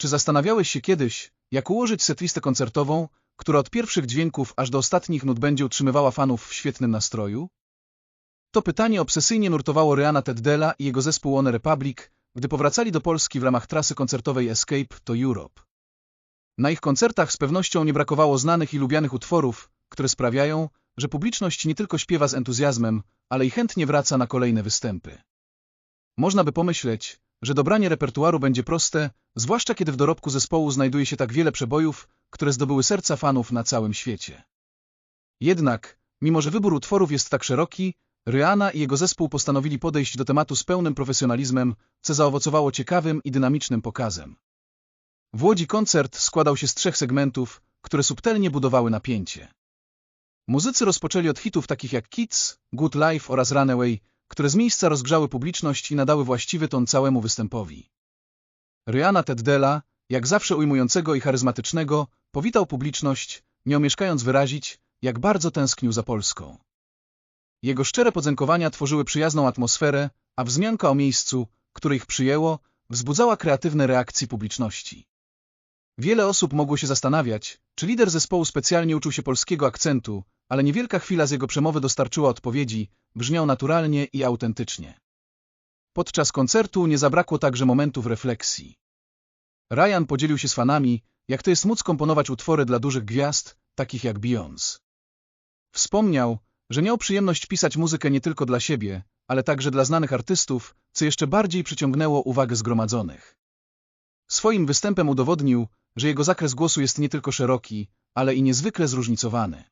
Czy zastanawiałeś się kiedyś, jak ułożyć setlistę koncertową, która od pierwszych dźwięków aż do ostatnich nut będzie utrzymywała fanów w świetnym nastroju? To pytanie obsesyjnie nurtowało Ryana Teddela i jego zespół One Republic, gdy powracali do Polski w ramach trasy koncertowej Escape to Europe. Na ich koncertach z pewnością nie brakowało znanych i lubianych utworów, które sprawiają, że publiczność nie tylko śpiewa z entuzjazmem, ale i chętnie wraca na kolejne występy. Można by pomyśleć, że dobranie repertuaru będzie proste, zwłaszcza kiedy w dorobku zespołu znajduje się tak wiele przebojów, które zdobyły serca fanów na całym świecie. Jednak, mimo że wybór utworów jest tak szeroki, Rihanna i jego zespół postanowili podejść do tematu z pełnym profesjonalizmem, co zaowocowało ciekawym i dynamicznym pokazem. W Łodzi koncert składał się z trzech segmentów, które subtelnie budowały napięcie. Muzycy rozpoczęli od hitów takich jak Kids, Good Life oraz Runaway, które z miejsca rozgrzały publiczność i nadały właściwy ton całemu występowi. Rihanna Teddela, jak zawsze ujmującego i charyzmatycznego, powitał publiczność, nie omieszkając wyrazić, jak bardzo tęsknił za Polską. Jego szczere podziękowania tworzyły przyjazną atmosferę, a wzmianka o miejscu, które ich przyjęło, wzbudzała kreatywne reakcje publiczności. Wiele osób mogło się zastanawiać, czy lider zespołu specjalnie uczył się polskiego akcentu, ale niewielka chwila z jego przemowy dostarczyła odpowiedzi, brzmiał naturalnie i autentycznie. Podczas koncertu nie zabrakło także momentów refleksji. Ryan podzielił się z fanami, jak to jest móc komponować utwory dla dużych gwiazd, takich jak Beyoncé. Wspomniał, że miał przyjemność pisać muzykę nie tylko dla siebie, ale także dla znanych artystów, co jeszcze bardziej przyciągnęło uwagę zgromadzonych. Swoim występem udowodnił, że jego zakres głosu jest nie tylko szeroki, ale i niezwykle zróżnicowany.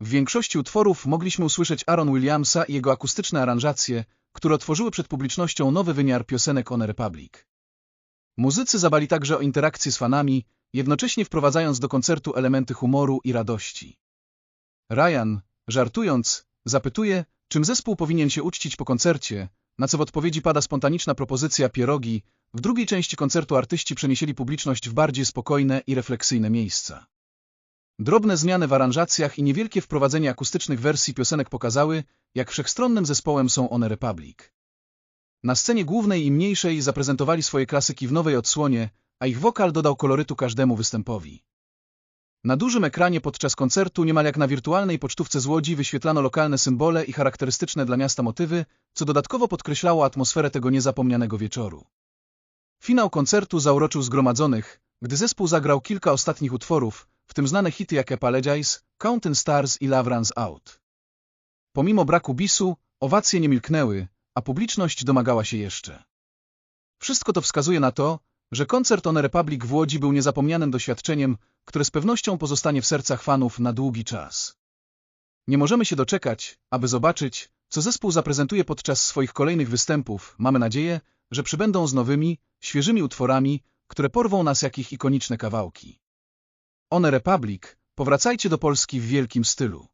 W większości utworów mogliśmy usłyszeć Aaron Williamsa i jego akustyczne aranżacje, które otworzyły przed publicznością nowy wymiar piosenek On Republic. Muzycy zabali także o interakcję z fanami, jednocześnie wprowadzając do koncertu elementy humoru i radości. Ryan, żartując, zapytuje, czym zespół powinien się uczcić po koncercie, na co w odpowiedzi pada spontaniczna propozycja pierogi, w drugiej części koncertu artyści przeniesieli publiczność w bardziej spokojne i refleksyjne miejsca. Drobne zmiany w aranżacjach i niewielkie wprowadzenie akustycznych wersji piosenek pokazały, jak wszechstronnym zespołem są one Republic. Na scenie głównej i mniejszej zaprezentowali swoje klasyki w nowej odsłonie, a ich wokal dodał kolorytu każdemu występowi. Na dużym ekranie podczas koncertu niemal jak na wirtualnej pocztówce z Łodzi wyświetlano lokalne symbole i charakterystyczne dla miasta motywy, co dodatkowo podkreślało atmosferę tego niezapomnianego wieczoru. Finał koncertu zauroczył zgromadzonych, gdy zespół zagrał kilka ostatnich utworów, w tym znane hity jak Apologize, Counting Stars i Love Runs Out. Pomimo braku bisu, owacje nie milknęły, a publiczność domagała się jeszcze. Wszystko to wskazuje na to, że koncert On Republic w Łodzi był niezapomnianym doświadczeniem, które z pewnością pozostanie w sercach fanów na długi czas. Nie możemy się doczekać, aby zobaczyć, co zespół zaprezentuje podczas swoich kolejnych występów. Mamy nadzieję, że przybędą z nowymi, świeżymi utworami, które porwą nas jak ich ikoniczne kawałki. One Republic, powracajcie do Polski w wielkim stylu.